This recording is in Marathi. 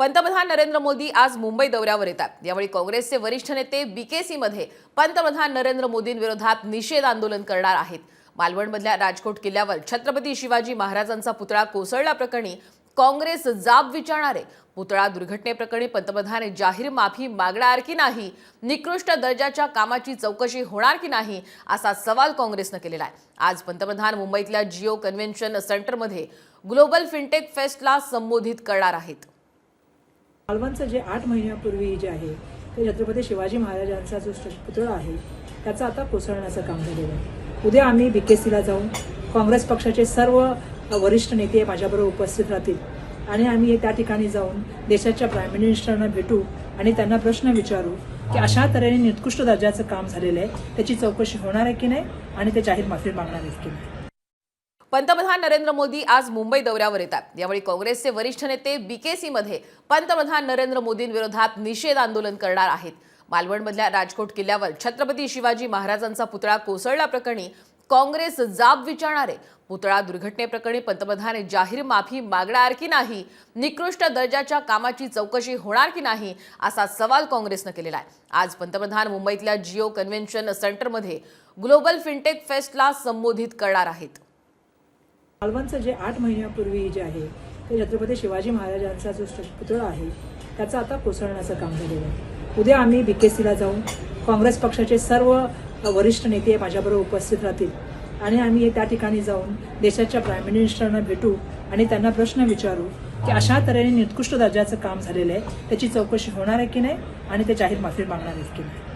पंतप्रधान नरेंद्र मोदी आज मुंबई दौऱ्यावर येतात. यावेळी काँग्रेसचे वरिष्ठ नेते बीकेसी मध्ये पंतप्रधान नरेंद्र मोदींविरोधात निषेध आंदोलन करणार आहेत. मालवणमधल्या राजकोट किल्ल्यावर छत्रपती शिवाजी महाराजांचा पुतळा कोसळल्याप्रकरणी काँग्रेस जाब विचारणारे. पुतळा दुर्घटनेप्रकरणी पंतप्रधान जाहीर माफी मागणार की नाही? निकृष्ट दर्जाच्या कामाची चौकशी होणार की नाही? असा सवाल काँग्रेसनं केलेला आहे. आज पंतप्रधान मुंबईतल्या जिओ कन्व्हेन्शन सेंटरमध्ये ग्लोबल फिनटेक फेस्टला संबोधित करणार आहेत. मालवणचं जे आठ महिन्यापूर्वी जे आहे ते छत्रपती शिवाजी महाराजांचा जो पुतळा आहे त्याचं आता कोसळण्याचं काम झालेलं आहे. उद्या आम्ही बी के सीला जाऊन काँग्रेस पक्षाचे सर्व वरिष्ठ नेते माझ्याबरोबर उपस्थित राहतील. आणि आम्ही त्या ठिकाणी जाऊन देशाच्या प्राईम मिनिस्टरना भेटू आणि त्यांना प्रश्न विचारू की अशा तऱ्हेने निकृष्ट दर्जाचं काम झालेलं आहे त्याची चौकशी होणार आहे की नाही आणि ते जाहीर माफी मागणार आहेत की नाही. पंतप्रधान नरेंद्र मोदी आज मुंबई दौऱ्यावर येतात. यावेळी काँग्रेसचे वरिष्ठ नेते बीकेसी मध्ये पंतप्रधान नरेंद्र मोदींविरोधात निषेध आंदोलन करणार आहेत. मालवणमधल्या राजकोट किल्ल्यावर छत्रपती शिवाजी महाराजांचा पुतळा कोसळल्याप्रकरणी काँग्रेस जाब विचारणार. आहे पुतळा दुर्घटनेप्रकरणी पंतप्रधान जाहीर माफी मागणार की नाही? निकृष्ट दर्जाच्या कामाची चौकशी होणार की नाही? असा सवाल काँग्रेसनं केलेला आहे. आज पंतप्रधान मुंबईतल्या जिओ कन्व्हेन्शन सेंटरमध्ये ग्लोबल फिनटेक फेस्टला संबोधित करणार आहेत. मालवणचं जे आठ महिन्यापूर्वी जे आहे ते छत्रपती शिवाजी महाराजांचा जो पुतळा आहे त्याचं आता कोसळण्याचं काम झालेलं आहे. उद्या आम्ही बी के सीला जाऊन काँग्रेस पक्षाचे सर्व वरिष्ठ नेते माझ्याबरोबर उपस्थित राहतील आणि आम्ही त्या ठिकाणी जाऊन देशाच्या प्राईम मिनिस्टरना भेटू आणि त्यांना प्रश्न विचारू की अशा तऱ्हेने निकृष्ट दर्जाचं काम झालेलं आहे त्याची चौकशी होणार आहे की नाही आणि ते जाहीर माफी मागणार आहेत की नाही.